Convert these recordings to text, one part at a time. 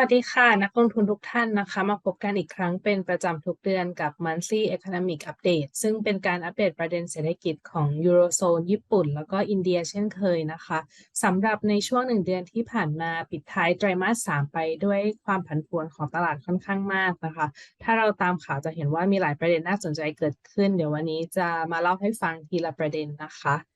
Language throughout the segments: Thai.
วัสดีค่ะ นักลงทุนทุกท่านนะคะ มาพบกันอีกครั้งเป็นประจำทุกเดือนกับ Monthly Economic Update ซึ่งเป็นการอัปเดตประเด็นเศรษฐกิจของยูโรโซนญี่ปุ่น แล้วก็อินเดียเช่นเคยนะคะสำหรับในช่วงหนึ่งเดือนที่ผ่านมาปิดท้ายไตรมาสสามไปด้วยความผันผวนของตลาดค่อนข้างมากนะคะ ถ้าเราตามข่าวจะเห็นว่ามีหลายประเด็นน่าสนใจเกิดขึ้น เดี๋ยววันนี้จะมาเล่าให้ฟังทีละประเด็นนะคะ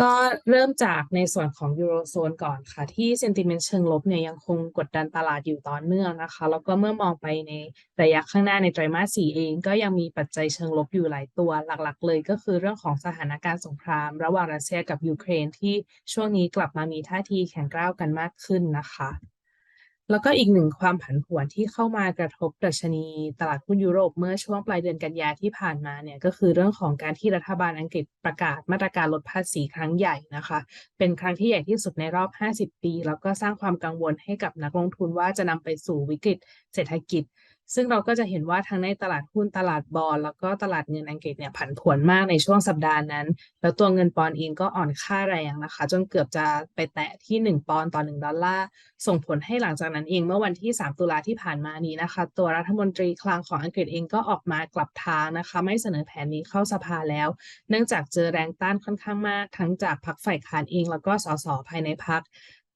ก็เริ่มจากในส่วนของยูโรโซนก่อนค่ะ ที่เซนติเมนต์เชิงลบเนี่ยยังคงกดดันตลาดอยู่ต่อเนื่องนะคะ แล้วก็เมื่อมองไปในระยะข้างหน้าในไตรมาสสี่เอง ก็ยังมีปัจจัยเชิงลบอยู่หลายตัวหลักๆ เลยก็คือเรื่องของสถานการณ์สงคราม ระหว่างรัสเซียกับยูเครนที่ช่วงนี้กลับมามีท่าทีแข็งกร้าวกันมากขึ้นนะคะ แล้วก็อีกหนึ่งความผันผวนที่เข้ามากระทบดัชนีตลาดหุ้นยุโรปเมื่อช่วงปลายเดือนกันยาที่ผ่านมาเนี่ยก็คือเรื่องของการที่รัฐบาลอังกฤษประกาศมาตรการลดภาษีครั้งใหญ่นะคะ เป็นครั้งที่ใหญ่ที่สุดในรอบ 50 ปี แล้วก็สร้างความกังวลให้กับนักลงทุนว่าจะนำไปสู่วิกฤตเศรษฐกิจ ซึ่งเราก็จะเห็นว่าทั้งในตลาดหุ้นตลาดบอลแล้วก็ตลาดเงินอังกฤษเนี่ยผันผวนมากในช่วงสัปดาห์นั้น แล้วตัวเงินปอนเองก็อ่อนค่าแรงนะคะ จนเกือบจะไปแตะที่ 1 ปอนต่อ 1 ดอลลาร์ ส่งผลให้หลังจากนั้นเองเมื่อวันที่ 3 ตุลาที่ผ่านมานี้นะคะ ตัวรัฐมนตรีคลังของอังกฤษเองก็ออกมากลับทางนะคะ ไม่เสนอแผนนี้เข้าสภาแล้ว เนื่องจากเจอแรงต้านค่อนข้างมาก ทั้งจากพรรคฝ่ายค้านเอง แล้วก็สสภายในพรรค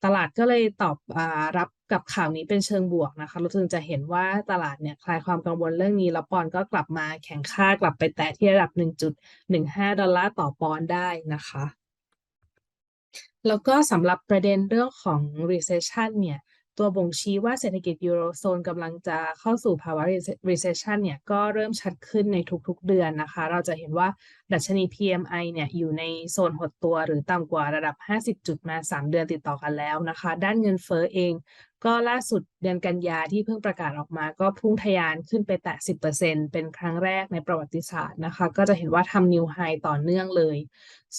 ตลาดก็เลยตอบอรับกับข่าวนี้เป็นเชิงบวกนะคะเราถึงจะเห็นว่าตลาดเนี่ยคลายความกังวลเรื่องนี้ แล้วปอนก็กลับมาแข็งค่ากลับไปแตะที่ระดับ 1.15 ดอลลาร์ต่อปอนด์ได้นะคะ แล้วก็สำหรับประเด็นเรื่องของ recession เนี่ย ตัวบ่งชี้ว่าเศรษฐกิจยูโรโซนกำลังจะเข้าสู่ภาวะ recession เนี่ยก็เริ่มชัดขึ้นในทุกๆเดือนนะคะ เราจะเห็นว่าดัชนี PMI เนี่ยอยู่ในโซนหดตัวหรือต่ำกว่าระดับ 50 จุดมา 3 เดือนติดต่อกันแล้วนะคะ ด้านเงินเฟ้อเอง ก็ล่าสุดเดือนกันยาที่เพิ่งประกาศออกมา ก็พุ่งทะยานขึ้นไปแตะ 10%เป็นครั้งแรกในประวัติศาสตร์นะคะ ก็จะเห็นว่าทำนิวไฮต่อเนื่องเลย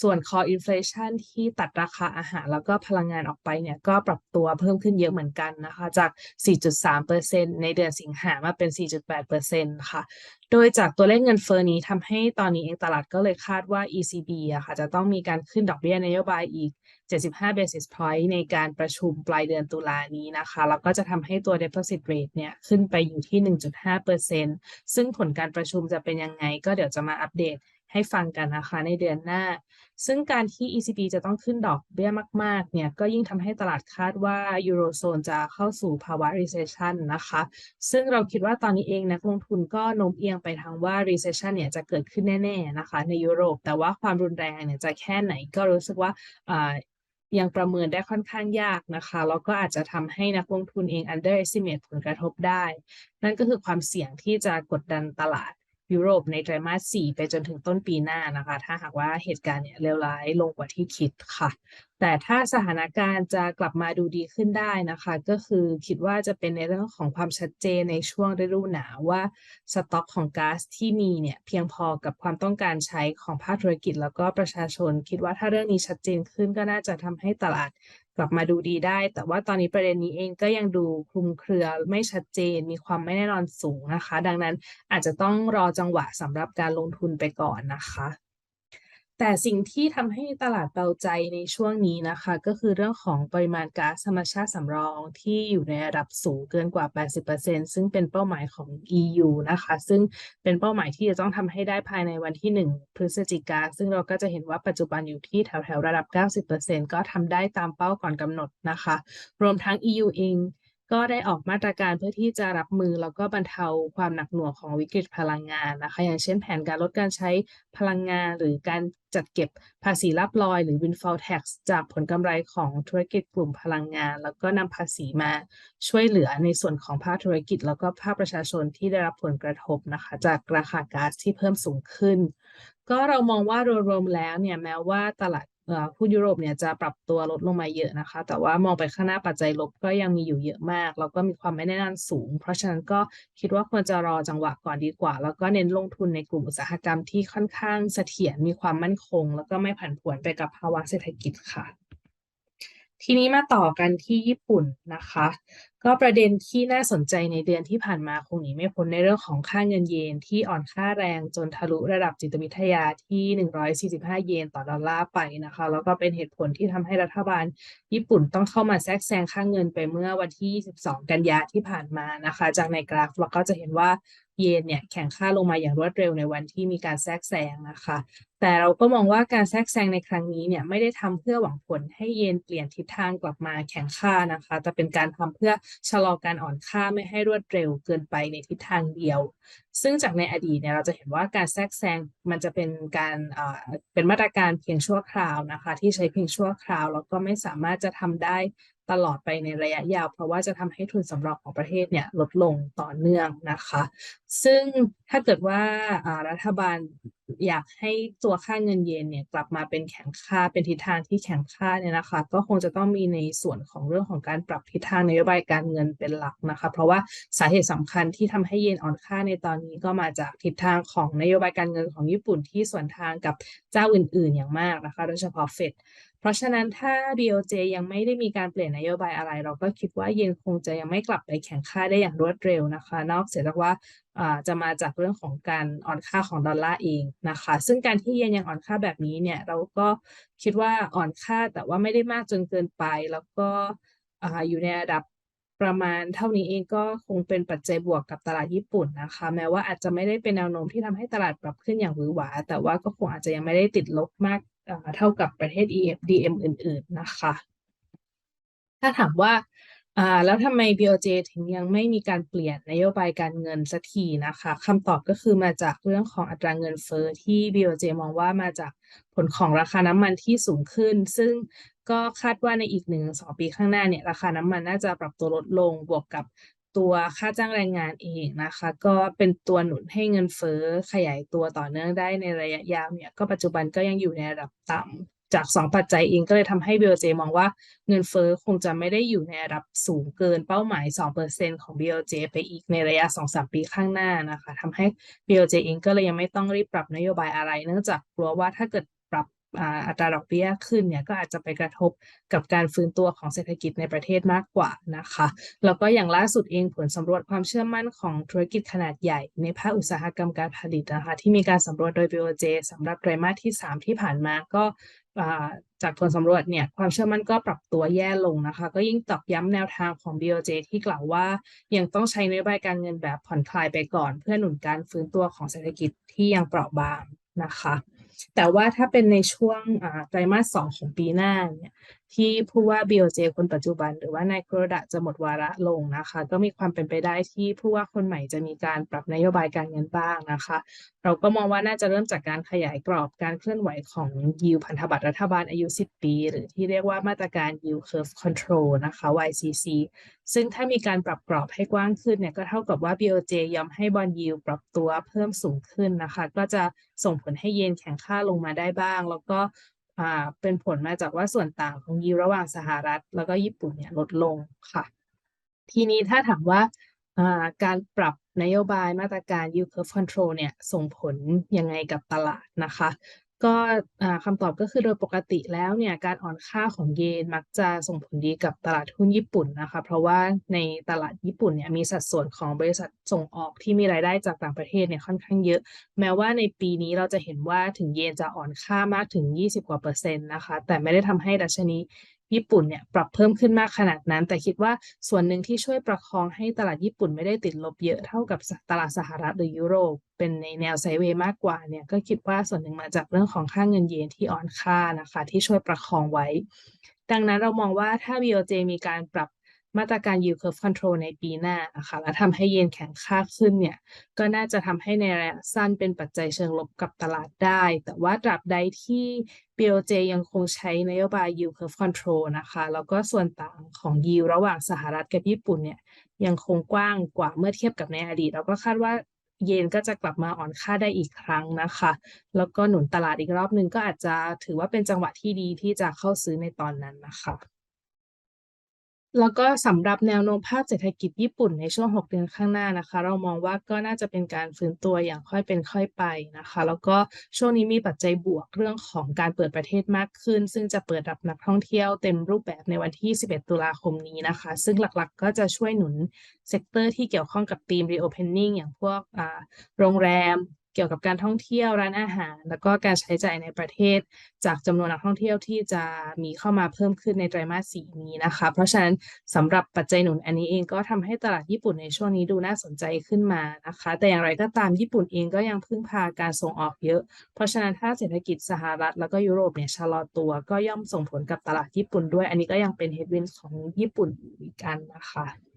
ส่วน core inflation ที่ตัดราคาอาหารแล้วก็พลังงานออกไปเนี่ย ก็ปรับตัวเพิ่มขึ้นเยอะเหมือนกันนะคะ จาก 4.3%ในเดือนสิงหามาเป็น 4.8%ค่ะ โดยจากตัวเลขเงินเฟ้อนี้ทำให้ตอนนี้เองตลาดก็เลยคาดว่า ECB อะค่ะจะต้องมีการขึ้นดอกเบี้ยนโยบายอีก75 basis point ในการประชุมปลายเดือนตุลานี้นะคะ แล้วก็จะทำให้ตัว deposit rate เนี่ยขึ้นไปอยู่ที่ 1.5%ซึ่งผลการประชุมจะเป็นยังไง ก็เดี๋ยวจะมาอัปเดตให้ฟังกันนะคะในเดือนหน้า ซึ่งการที่ ECB จะต้องขึ้นดอกเบี้ยมาก ๆ เนี่ย ก็ยิ่งทำให้ตลาดคาดว่ายูโรโซนจะเข้าสู่ภาวะ recession นะคะ ซึ่งเราคิดว่าตอนนี้เองนักลงทุนก็โน้มเอียงไปทางว่า recession เนี่ยจะเกิดขึ้นแน่ ๆ นะคะ ในยุโรป แต่ว่าความรุนแรงเนี่ยจะแค่ไหนก็รู้สึกว่า ยังประเมินได้ค่อนข้างยากนะคะแล้วก็อาจจะทำให้นักลงทุนเอง underestimate ผลกระทบได้ นั่นก็คือความเสี่ยงที่จะกดดันตลาด ยุโรปในไตรมาส4ไปจนถึงต้นปีหน้านะคะ ถ้าหากว่าเหตุการณ์เนี่ยเลวร้ายลงกว่าที่คิดค่ะ แต่ถ้าสถานการณ์จะกลับมาดูดีขึ้นได้นะคะ ก็คือคิดว่าจะเป็นในเรื่องของความชัดเจนในช่วงฤดูหนาวว่าสต็อกของก๊าซที่มีเนี่ยเพียงพอกับความต้องการใช้ของภาคธุรกิจแล้วก็ประชาชน คิดว่าถ้าเรื่องนี้ชัดเจนขึ้นก็น่าจะทำให้ตลาด กลับมาดูดีได้ แต่ว่าตอนนี้ประเด็นนี้เองก็ยังดูคลุมเครือไม่ชัดเจน มีความไม่แน่นอนสูงนะคะ ดังนั้นอาจจะต้องรอจังหวะสำหรับการลงทุนไปก่อนนะคะ แต่สิ่งที่ทำให้ตลาดเบาใจในช่วงนี้นะคะ ก็คือเรื่องของปริมาณก๊าซธรรมชาติสำรองที่อยู่ในระดับสูงเกินกว่า 80%ซึ่งเป็นเป้าหมายของ EU นะคะ ซึ่งเป็นเป้าหมายที่จะต้องทำให้ได้ภายในวันที่ 1 พฤศจิกา ซึ่งเราก็จะเห็นว่าปัจจุบันอยู่ที่แถวๆระดับ 90%ก็ทำได้ตามเป้าก่อนกำหนดนะคะ รวมทั้ง EU เอง ก็ได้ออกมาตรการเพื่อที่จะรับมือแล้วก็บรรเทาความหนักหน่วงของวิกฤตพลังงานนะคะ อย่างเช่นแผนการลดการใช้พลังงานหรือการจัดเก็บภาษีรับลอยหรือ windfall tax จากผลกำไรของธุรกิจกลุ่มพลังงาน แล้วก็นำภาษีมาช่วยเหลือในส่วนของภาคธุรกิจ แล้วก็ภาคประชาชนที่ได้รับผลกระทบนะคะ จากราคาก๊าซที่เพิ่มสูงขึ้น ก็เรามองว่ารวมๆแล้วเนี่ยแม้ว่าตลาด หุ้นยุโรปเนี่ยจะปรับตัวลดลงมาเยอะนะคะ แต่ว่ามองไปข้างหน้าปัจจัยลบก็ยังมีอยู่เยอะมาก แล้วก็มีความไม่แน่นอนสูง เพราะฉะนั้นก็คิดว่าควรจะรอจังหวะก่อนดีกว่า แล้วก็เน้นลงทุนในกลุ่มอุตสาหกรรมที่ค่อนข้างเสถียรมีความมั่นคง แล้วก็ไม่ผันผวนไปกับภาวะเศรษฐกิจค่ะ ทีนี้มาต่อกันที่ญี่ปุ่นนะคะ ก็ประเด็นที่น่าสนใจในเดือนที่ผ่านมาคงหนีไม่พ้นในเรื่องของค่าเงินเยนที่อ่อนค่าแรงจนทะลุระดับจิตวิทยาที่ 145 เยนต่อดอลลาร์ไปนะคะ แล้วก็เป็นเหตุผลที่ทำให้รัฐบาลญี่ปุ่นต้องเข้ามาแทรกแซงค่าเงินไปเมื่อวันที่ 22 กันยาที่ผ่านมานะคะ จากในกราฟเราก็จะเห็นว่า เยนเนี่ยแข็งค่าลงมาอย่างรวดเร็วในวันที่มีการแทรกแซงนะคะ แต่เราก็มองว่าการแทรกแซงในครั้งนี้เนี่ยไม่ได้ทำเพื่อหวังผลให้เยนเปลี่ยนทิศทางกลับมาแข็งค่านะคะ แต่เป็นการทำเพื่อชะลอการอ่อนค่าไม่ให้รวดเร็วเกินไปในทิศทางเดียว ซึ่งจากในอดีตเนี่ยเราจะเห็นว่าการแทรกแซงมันจะเป็นการอ่าเป็นมาตรการเพียงชั่วคราวนะคะ ที่ใช้เพียงชั่วคราวแล้วก็ไม่สามารถจะทำได้ ตลอดไปในระยะยาว เพราะว่าจะทำให้ทุนสำรองของประเทศเนี่ยลดลงต่อเนื่องนะคะ ซึ่งถ้าเกิดว่ารัฐบาลอยากให้ตัวค่าเงินเยนเนี่ยกลับมาเป็นแข็งค่าเป็นทิศทางที่แข็งค่าเนี่ยนะคะ ก็คงจะต้องมีในส่วนของเรื่องของการปรับทิศทางนโยบายการเงินเป็นหลักนะคะ เพราะว่าสาเหตุสำคัญที่ทำให้เยนอ่อนค่าในตอนนี้ก็มาจากทิศทางของนโยบายการเงินของญี่ปุ่นที่ส่วนทางกับเจ้าอื่น ๆ อย่างมากนะคะ โดยเฉพาะเฟด เพราะฉะนั้นถ้า BOJ ยังไม่ได้มีการเปลี่ยนนโยบายอะไร เราก็คิดว่าเยนคงจะยังไม่กลับไปแข็งค่าได้อย่างรวดเร็วนะคะ นอกเสียจากว่าจะมาจากเรื่องของการอ่อนค่าของดอลลาร์เองนะคะ ซึ่งการที่เยนยังอ่อนค่าแบบนี้เนี่ย เราก็คิดว่าอ่อนค่าแต่ว่าไม่ได้มากจนเกินไป แล้วก็อยู่ในระดับประมาณเท่านี้เองก็คงเป็นปัจจัยบวกกับตลาดญี่ปุ่นนะคะ แม้ว่าอาจจะไม่ได้เป็นแนวโน้มที่ทำให้ตลาดปรับขึ้นอย่างหวือหวา แต่ว่าก็คงอาจจะยังไม่ได้ติดลบมาก เท่ากับประเทศ EFDM อื่น ๆ นะคะ ถ้าถามว่าแล้วทำไม BOJ ถึงยังไม่มีการเปลี่ยนนโยบายการเงินสักทีนะคะคำตอบก็คือมาจากเรื่องของอัตราเงินเฟ้อที่ BOJ มองว่ามาจากผลของราคาน้ำมันที่สูงขึ้น ซึ่งก็คาดว่าในอีกหนึ่งสองปีข้างหน้าเนี่ยราคาน้ำมันน่าจะปรับตัวลดลงบวกกับ ตัวค่าจ้างแรงงานเองนะคะ ก็เป็นตัวหนุนให้เงินเฟ้อขยายตัวต่อเนื่องได้ในระยะยาวเนี่ยก็ปัจจุบันก็ยังอยู่ในระดับต่ำจากสองปัจจัยเองก็เลยทำให้ BOJ มองว่าเงินเฟ้อคงจะไม่ได้อยู่ในระดับสูงเกินเป้าหมาย 2%ของ BOJ ไปอีกในระยะ 2-3 ปีข้างหน้านะคะทำให้ BOJ เองก็เลยยังไม่ต้องรีบปรับนโยบายอะไร เนื่องจากกลัวว่าถ้าเกิด อัตราดอกเบี้ยขึ้นเนี่ยก็อาจจะไปกระทบกับการฟื้นตัวของเศรษฐกิจในประเทศมากกว่านะคะ แล้วก็อย่างล่าสุดเองผลสำรวจความเชื่อมั่นของธุรกิจขนาดใหญ่ ในภาคอุตสาหกรรมการผลิตนะคะที่มีการสำรวจโดย BOJ สำหรับไตรมาสที่ 3 ที่ผ่านมาก็จากผลสำรวจเนี่ยความเชื่อมั่นก็ปรับตัวแย่ลงนะคะ ก็ยิ่งตอกย้ำแนวทางของ BOJ ที่กล่าวว่ายังต้องใช้นโยบายการเงินแบบผ่อนคลายไปก่อน เพื่อหนุนการฟื้นตัวของเศรษฐกิจที่ยังเปราะบางนะคะ แต่ว่าถ้าเป็นในช่วงไตรมาสสองของปีหน้าเนี่ยที่ผู้ว่า BOJ คนปัจจุบัน หรือว่านายกรดะจะหมดวาระลงนะคะ ก็มีความเป็นไปได้ที่ผู้ว่าคนใหม่จะมีการปรับนโยบายการเงินบ้างนะคะ เราก็มองว่าน่าจะเริ่มจากการขยายกรอบการเคลื่อนไหวของยิวพันธบัตรรัฐบาลอายุ 10 ปี หรือที่เรียกว่ามาตรการ yield curve control นะคะ YCC ซึ่งถ้ามีการปรับกรอบให้กว้างขึ้นเนี่ยก็เท่ากับว่า BOJ ยอมให้บอลยิวปรับตัวเพิ่มสูงขึ้นนะคะ ก็จะส่งผลให้เยนแข็งค่าลงมาได้บ้าง แล้วก็เป็นผลมาจากว่าส่วนต่างของยิวระหว่างสหรัฐ แล้วก็ญี่ปุ่นเนี่ยลดลงค่ะ ทีนี้ถ้าถามว่าการปรับนโยบายมาตรการ yield curve control เนี่ยส่งผลยังไงกับตลาดนะคะ ก็คำตอบก็คือโดยปกติแล้วเนี่ยการอ่อนค่าของเยนมักจะส่งผลดีกับตลาดหุ้นญี่ปุ่นนะคะ เพราะว่าในตลาดญี่ปุ่นเนี่ยมีสัดส่วนของบริษัทส่งออกที่มีรายได้จากต่างประเทศเนี่ยค่อนข้างเยอะ แม้ว่าในปีนี้เราจะเห็นว่าถึงเยนจะอ่อนค่ามากถึง 20กว่าเปอร์เซ็นต์นะคะ แต่ไม่ได้ทำให้ดัชนี ญี่ปุ่นเนี่ยปรับเพิ่มขึ้นมากขนาดนั้น แต่คิดว่าส่วนหนึ่งที่ช่วยประคองให้ตลาดญี่ปุ่นไม่ได้ติดลบเยอะเท่ากับตลาดสหรัฐหรือยุโรป เป็นในแนวไซเวย์มากกว่าเนี่ยก็คิดว่าส่วนหนึ่งมาจากเรื่องของค่าเงินเยนที่อ่อนค่านะคะ ที่ช่วยประคองไว้ ดังนั้นเรามองว่าถ้า BOJ มีการปรับ มาตรการ yield curve control ในปีหน้านะคะและทำให้เยนแข็งค่าขึ้นเนี่ยก็น่าจะทำให้ในระยะสั้นเป็นปัจจัยเชิงลบกับตลาดได้ แต่ว่าตราบใดที่ BOJ ยังคงใช้นโยบาย yield curve control นะคะ แล้วก็ส่วนต่างของ yield ระหว่างสหรัฐกับญี่ปุ่นเนี่ยยังคงกว้างกว่าเมื่อเทียบกับในอดีต เราก็คาดว่าเยนก็จะกลับมาอ่อนค่าได้อีกครั้งนะคะ แล้วก็หนุนตลาดอีกรอบหนึ่งก็อาจจะถือว่าเป็นจังหวะที่ดีที่จะเข้าซื้อในตอนนั้นนะคะ แล้วก็สำหรับแนวโน้มภาพเศรษฐกิจญี่ปุ่นในช่วง 6 เดือนข้างหน้านะคะ เรามองว่าก็น่าจะเป็นการฟื้นตัวอย่างค่อยเป็นค่อยไปนะคะ แล้วก็ช่วงนี้มีปัจจัยบวกเรื่องของการเปิดประเทศมากขึ้น ซึ่งจะเปิดรับนักท่องเที่ยวเต็มรูปแบบในวันที่ 11 ตุลาคมนี้นะคะ ซึ่งหลักๆก็จะช่วยหนุนเซกเตอร์ที่เกี่ยวข้องกับธีม reopening อย่างพวกโรงแรม เกี่ยวกับการท่องเที่ยวร้านอาหาร แล้วก็การใช้จ่ายในประเทศ จากจำนวนนักท่องเที่ยวที่จะมีเข้ามาเพิ่มขึ้นในไตรมาสสี่นี้นะคะ เพราะฉะนั้นสำหรับปัจจัยหนุนอันนี้เองก็ทำให้ตลาดญี่ปุ่นในช่วงนี้ดูน่าสนใจขึ้นมานะคะ แต่อย่างไรก็ตามญี่ปุ่นเองก็ยังพึ่งพาการส่งออกเยอะ เพราะฉะนั้นถ้าเศรษฐกิจสหรัฐแล้วก็ยุโรปเนี่ยชะลอตัว ก็ย่อมส่งผลกับตลาดญี่ปุ่นด้วย อันนี้ก็ยังเป็นเฮดวินของญี่ปุ่นอีกอันนะคะ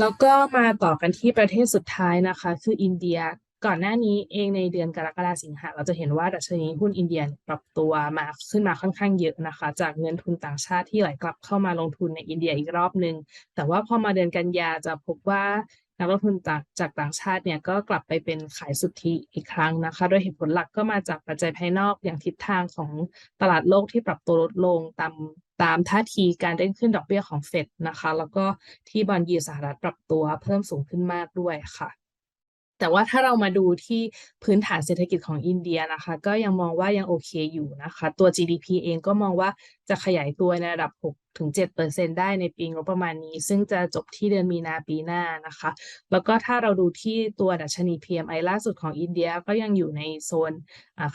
แล้วก็มาต่อกันที่ประเทศสุดท้ายนะคะ คืออินเดียก่อนหน้านี้เองในเดือนกรกฎาสิงหาเราจะเห็นว่าดัชนีหุ้นอินเดียปรับตัวมาขึ้นมาค่อนข้างเยอะนะคะ จากเงินทุนต่างชาติที่ไหลกลับเข้ามาลงทุนในอินเดียอีกรอบหนึ่งแต่ว่าพอมาเดือนกันยาจะพบว่านักลงทุนจากจากต่างชาติเนี่ยก็กลับไปเป็นขายสุทธิอีกครั้งนะคะ โดยเหตุผลหลักก็มาจากปัจจัยภายนอกอย่างทิศทางของตลาดโลกที่ปรับตัวลดลงตาม ตามท่าทีการเร่งขึ้นดอกเบี้ยของเฟดนะคะ แล้วก็ที่บอลยีสหรัฐปรับตัวเพิ่มสูงขึ้นมากด้วยค่ะแต่ว่าถ้าเรามาดูที่พื้นฐานเศรษฐกิจของอินเดียนะคะ ก็ยังมองว่ายังโอเคอยู่นะคะ ตัว GDP เองก็มองว่าจะขยายตัวในระดับ ถึง 7%ได้ในปีงบประมาณนี้ ซึ่งจะจบที่เดือนมีนาปีหน้านะคะ แล้วก็ถ้าเราดูที่ตัวดัชนี PMI ล่าสุดของอินเดียก็ยังอยู่ในโซน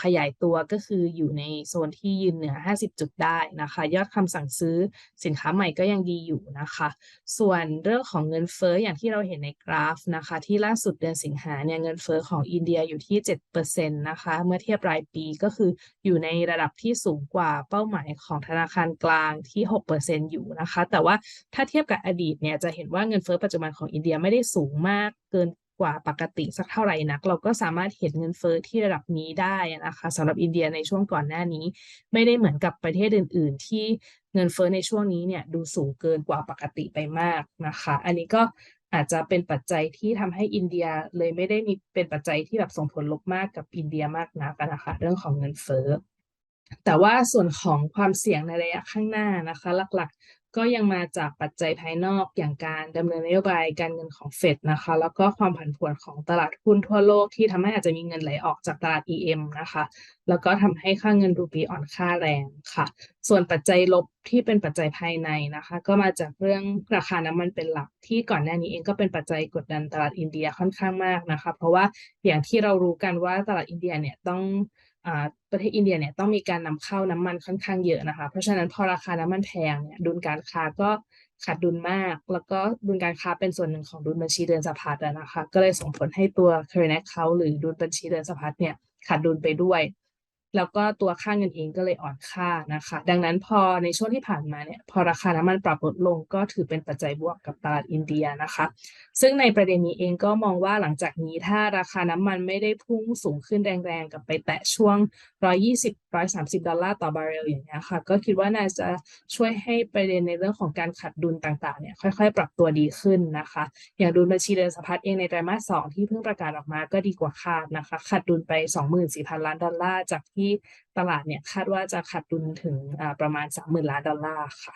ขยายตัวก็คืออยู่ในโซนที่ยืนเหนือ 50 จุดได้นะคะ ยอดคำสั่งซื้อสินค้าใหม่ก็ยังดีอยู่นะคะ ส่วนเรื่องของเงินเฟ้ออย่างที่เราเห็นในกราฟนะคะ ที่ล่าสุดเดือนสิงหาเนี่ยเงินเฟ้อของอินเดียอยู่ที่ 7%นะคะเมื่อเทียบรายปีก็คืออยู่ในระดับที่สูงกว่าเป้าหมายของธนาคารกลางที่ 6%อยู่นะคะ แต่ว่าถ้าเทียบกับอดีตเนี่ยจะเห็นว่าเงินเฟ้อปัจจุบันของอินเดียไม่ได้สูงมากเกินกว่าปกติสักเท่าไหร่นัก เราก็สามารถเห็นเงินเฟ้อที่ระดับนี้ได้นะคะสำหรับอินเดียในช่วงก่อนหน้านี้ ไม่ได้เหมือนกับประเทศอื่น ๆ ที่เงินเฟ้อในช่วงนี้เนี่ยดูสูงเกินกว่าปกติไปมากนะคะ อันนี้ก็อาจจะเป็นปัจจัยที่ทำให้อินเดียเลยไม่ได้มีเป็นปัจจัยที่แบบส่งผลลบมากกับอินเดียมากนักนะคะ เรื่องของเงินเฟ้อ แต่ว่าส่วนของความเสี่ยงในระยะข้างหน้านะคะ หลักๆก็ยังมาจากปัจจัยภายนอกอย่างการดำเนินนโยบายการเงินของเฟดนะคะ แล้วก็ความผันผวนของตลาดหุ้นทั่วโลกที่ทำให้อาจจะมีเงินไหลออกจากตลาด EM นะคะ แล้วก็ทำให้ค่าเงินรูปีอ่อนค่าแรงค่ะ ส่วนปัจจัยลบที่เป็นปัจจัยภายในนะคะ ก็มาจากเรื่องราคาน้ำมันเป็นหลักที่ก่อนหน้านี้เองก็เป็นปัจจัยกดดันตลาดอินเดียค่อนข้างมากนะคะ เพราะว่าอย่างที่เรารู้กันว่าตลาดอินเดียเนี่ยต้อง ประเทศอินเดียเนี่ยต้องมีการนำเข้าน้ำมันค่อนข้างเยอะนะคะ เพราะฉะนั้นพอราคาน้ำมันแพงเนี่ยดุลการค้าก็ขาดดุลมาก แล้วก็ดุลการค้าเป็นส่วนหนึ่งของดุลบัญชีเดินสะพัดนะคะ ก็เลยส่งผลให้ตัว current account หรือดุลบัญชีเดินสะพัดเนี่ยขาดดุลไปด้วย แล้วก็ตัวค่าเงินเองก็เลยอ่อนค่านะคะ ดังนั้นพอในช่วงที่ผ่านมาเนี่ยพอราคาน้ำมันปรับลดลงก็ถือเป็นปัจจัยบวกกับตลาดอินเดียนะคะ ซึ่งในประเด็นนี้เองก็มองว่าหลังจากนี้ถ้าราคาน้ำมันไม่ได้พุ่งสูงขึ้นแรงๆกับไปแตะช่วง 120-130 ดอลลาร์ต่อบาร์เรลอย่างเงี้ยค่ะ ก็คิดว่าน่าจะช่วยให้ประเด็นในเรื่องของการขัดดุลต่างๆเนี่ยค่อยๆ ปรับตัวดีขึ้นนะคะ อย่างดุลบัญชีเดินสะพัดเองในไตรมาสสองที่เพิ่งประกาศออกมาก็ดีกว่าคาดนะคะขัดดุลไป 24,000 ล้านดอลลาร์จากที่ตลาดเนี่ยคาดว่าจะขาดดุลถึงประมาณ 30,000 ล้านดอลลาร์ค่ะ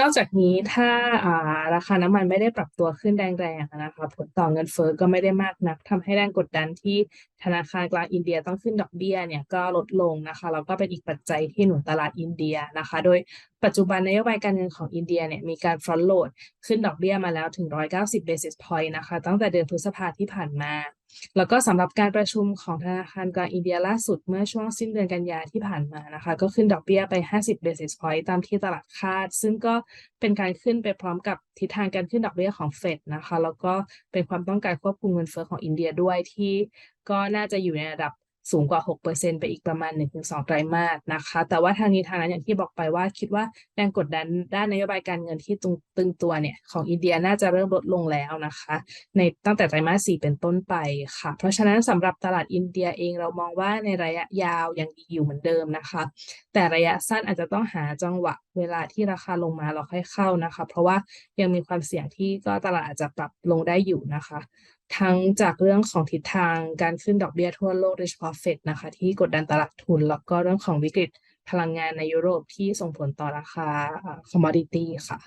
นอกจากนี้ถ้าราคาน้ำมันไม่ได้ปรับตัวขึ้นแรงๆนะคะผลต่อเงินเฟ้อก็ไม่ได้มากนักทำให้แรงกดดันที่ธนาคารกลางอินเดียต้องขึ้นดอกเบี้ยเนี่ยก็ลดลงนะคะแล้วก็เป็นอีกปัจจัยที่หนุนตลาดอินเดียนะคะ โดยปัจจุบันนโยบายการเงินของอินเดียเนี่ยมีการฟรอนต์โหลดขึ้นดอกเบี้ยมาแล้วถึง 190 basis point นะคะตั้งแต่เดือนพฤษภาที่ผ่านมา แล้วก็สำหรับการประชุมของธนาคารกลางอินเดียล่าสุดเมื่อช่วงสิ้นเดือนกันยาที่ผ่านมานะคะ ก็ขึ้นดอกเบี้ยไป 50 basis point ตามที่ตลาดคาด ซึ่งก็เป็นการขึ้นไปพร้อมกับทิศทางการขึ้นดอกเบี้ยของเฟดนะคะ แล้วก็เป็นความต้องการควบคุมเงินเฟ้อของอินเดียด้วยที่ก็น่าจะอยู่ในระดับ สูงกว่า 6%ไปอีกประมาณ 1-2 ไตรมาสนะคะ แต่ว่าทางนี้ทางนั้นอย่างที่บอกไปว่าคิดว่าแรงกดดันด้านนโยบายการเงินที่ตึงตึงตัวเนี่ยของอินเดียน่าจะเริ่มลดลงแล้วนะคะ ในตั้งแต่ไตรมาส 4 เป็นต้นไปค่ะ เพราะฉะนั้นสำหรับตลาดอินเดียเองเรามองว่าในระยะยาวยังดีอยู่เหมือนเดิมนะคะ แต่ระยะสั้นอาจจะต้องหาจังหวะเวลาที่ราคาลงมาเราค่อยเข้านะคะ เพราะว่ายังมีความเสี่ยงที่ก็ตลาดอาจจะปรับลงได้อยู่นะคะ ทั้งจากเรื่องของทิศทางการขึ้นดอกเบี้ยทั่วโลกโดยเฉพาะเฟดนะคะ ที่กดดันตลาดทุน แล้วก็เรื่องของวิกฤตพลังงานในยุโรปที่ส่งผลต่อราคาคอมมอดิตี้ค่ะ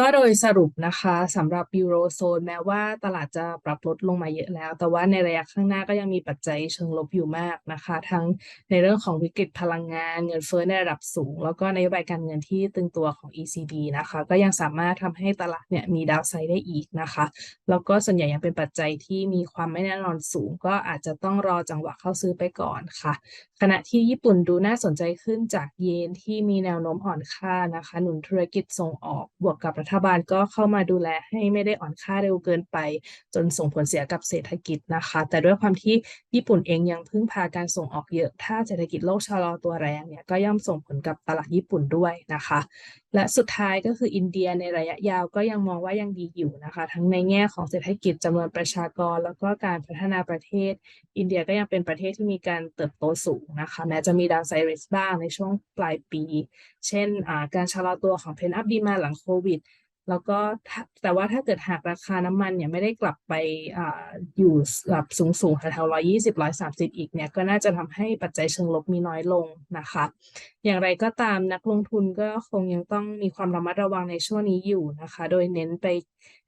ก็โดยสรุปนะคะสำหรับยูโรโซนแม้ว่าตลาดจะปรับลดลงมาเยอะแล้ว แต่ว่าในระยะข้างหน้าก็ยังมีปัจจัยเชิงลบอยู่มากนะคะ ทั้งในเรื่องของวิกฤตพลังงาน เงินเฟ้อในระดับสูง แล้วก็นโยบายการเงินที่ตึงตัวของ ECB นะคะ ก็ยังสามารถทำให้ตลาดเนี่ยมีดาวไซด์ได้อีกนะคะ แล้วก็ส่วนใหญ่ยังเป็นปัจจัยที่มีความไม่แน่นอนสูง ก็อาจจะต้องรอจังหวะเข้าซื้อไปก่อนค่ะ ขณะที่ญี่ปุ่นดูน่าสนใจขึ้นจากเยนที่มีแนวโน้มอ่อนค่านะคะ หนุนธุรกิจส่งออกบวกกับรัฐบาลก็เข้ามาดูแลให้ไม่ได้อ่อนค่าเร็วเกินไป จนส่งผลเสียกับเศรษฐกิจนะคะ แต่ด้วยความที่ญี่ปุ่นเองยังพึ่งพาการส่งออกเยอะ ถ้าเศรษฐกิจโลกชะลอตัวแรงเนี่ยก็ย่อมส่งผลกับตลาดญี่ปุ่นด้วยนะคะ และสุดท้ายก็คืออินเดียในระยะยาวก็ยังมองว่ายังดีอยู่นะคะ ทั้งในแง่ของเศรษฐกิจจำนวนประชากร แล้วก็การพัฒนาประเทศ อินเดียก็ยังเป็นประเทศที่มีการเติบโตสูงนะคะ แม้จะมีดาวไซริสบ้างในช่วงปลายปี เช่นการชะลอตัวของเพนอัพดีมาหลังโควิด แล้วก็แต่ว่าถ้าเกิดหากราคาน้ำมันเนี่ยไม่ได้กลับไปออยู่แบบสูงสูงๆแถวๆร้อยยี่สิบร้อยสามสิบอีกเนี่ยก็น่าจะทำให้ปัจจัยเชิงลบมีน้อยลงนะคะ อย่างไรก็ตามนักลงทุนก็คงยังต้องมีความระมัดระวังในช่วงนี้อยู่นะคะ โดยเน้นไป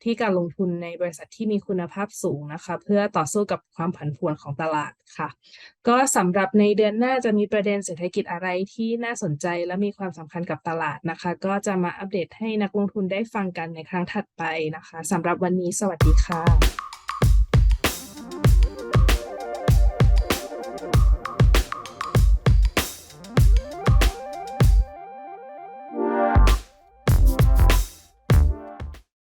ที่การลงทุนในบริษัทที่มีคุณภาพสูงนะคะ เพื่อต่อสู้กับความผันผวนของตลาดค่ะ ก็สำหรับในเดือนหน้าจะมีประเด็นเศรษฐกิจอะไรที่น่าสนใจและมีความสำคัญกับตลาดนะคะ ก็จะมาอัปเดตให้นักลงทุนได้ฟังกันในครั้งถัดไปนะคะสำหรับวันนี้สวัสดีค่ะ